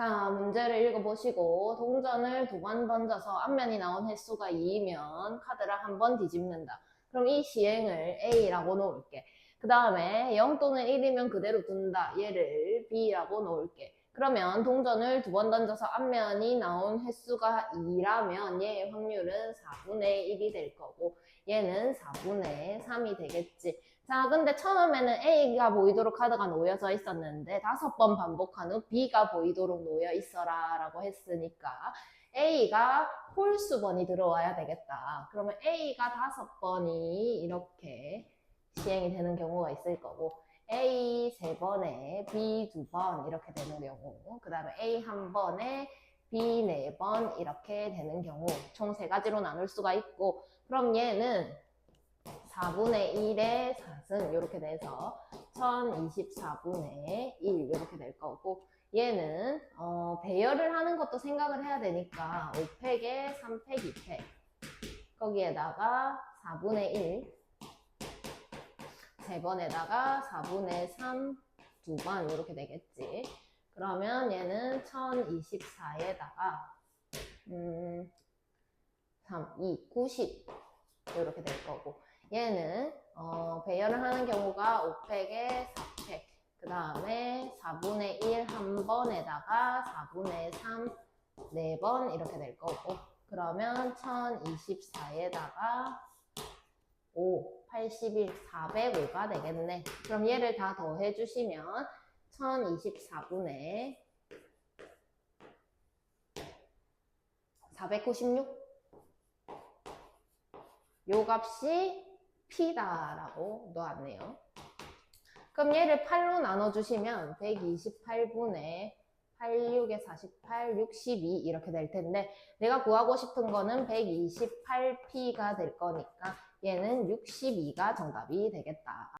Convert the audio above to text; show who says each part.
Speaker 1: 자, 문제를 읽어보시고 동전을 두 번 던져서 앞면이 나온 횟수가 2이면 카드를 한 번 뒤집는다. 그럼 이 시행을 A라고 놓을게. 그 다음에 0 또는 1이면 그대로 둔다. 얘를 B라고 놓을게. 그러면 동전을 두 번 던져서 앞면이 나온 횟수가 2라면 얘의 확률은 4분의 1이 될 거고 얘는 4분의 3이 되겠지. 자, 근데 처음에는 A가 보이도록 카드가 놓여져 있었는데 다섯 번 반복한 후 B가 보이도록 놓여 있어라 라고 했으니까 A가 홀수번이 들어와야 되겠다. 그러면 A가 다섯 번이 이렇게 시행이 되는 경우가 있을 거고 A 세 번에 B 두 번 이렇게 되는 경우 그 다음에 A 한 번에 B 네 번 이렇게 되는 경우 총 세 가지로 나눌 수가 있고 그럼 얘는 4분의 1의 4승 이렇게 돼서 1024분의 1 이렇게 될 거고 얘는 어, 배열을 하는 것도 생각을 해야 되니까 5팩에 3팩, 2팩 거기에다가 4분의 1 3번에다가 4분의 3 두 번 이렇게 되겠지. 그러면 얘는 1024에다가 음, 3, 2, 90 이렇게 될 거고. 얘는 어, 배열을 하는 경우가 5팩에 4팩 그 다음에 4분의 1 한 번에다가 4분의 3 네 번 이렇게 될 거고. 그러면 1024에다가 5, 81, 405가 되겠네 그럼 얘를 다 더해 주시면 1024분의 496 요 값이 P다라고 놓았네요. 그럼 얘를 8로 나눠주시면 128분의 86에 48, 62 이렇게 될 텐데 내가 구하고 싶은 거는 128P가 될 거니까 얘는 62가 정답이 되겠다.